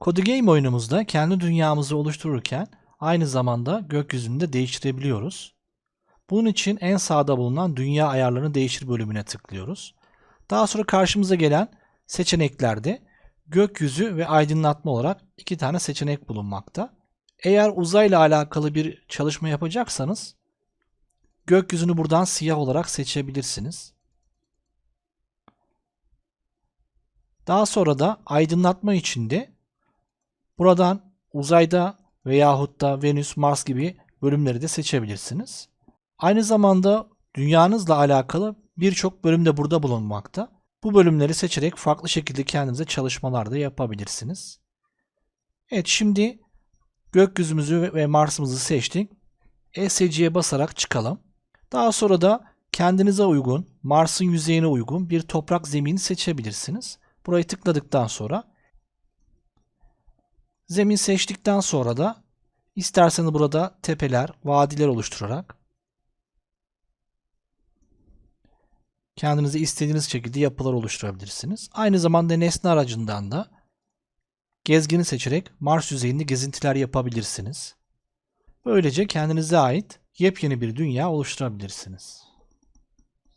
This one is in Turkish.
Cody Game oyunumuzda kendi dünyamızı oluştururken aynı zamanda gökyüzünü de değiştirebiliyoruz. Bunun için en sağda bulunan dünya ayarlarını değiştir bölümüne tıklıyoruz. Daha sonra karşımıza gelen seçeneklerde gökyüzü ve aydınlatma olarak iki tane seçenek bulunmakta. Eğer uzayla alakalı bir çalışma yapacaksanız gökyüzünü buradan siyah olarak seçebilirsiniz. Daha sonra da aydınlatma içinde buradan uzayda veyahut da Venüs, Mars gibi bölümleri de seçebilirsiniz. Aynı zamanda dünyanızla alakalı birçok bölüm de burada bulunmakta. Bu bölümleri seçerek farklı şekilde kendinize çalışmalar da yapabilirsiniz. Evet şimdi gökyüzümüzü ve Mars'ımızı seçtik. ESC'ye basarak çıkalım. Daha sonra da kendinize uygun, Mars'ın yüzeyine uygun bir toprak zemini seçebilirsiniz. Burayı tıkladıktan sonra zemin seçtikten sonra da isterseniz burada tepeler, vadiler oluşturarak kendinize istediğiniz şekilde yapılar oluşturabilirsiniz. Aynı zamanda nesne aracından da gezgini seçerek Mars yüzeyinde gezintiler yapabilirsiniz. Böylece kendinize ait yepyeni bir dünya oluşturabilirsiniz.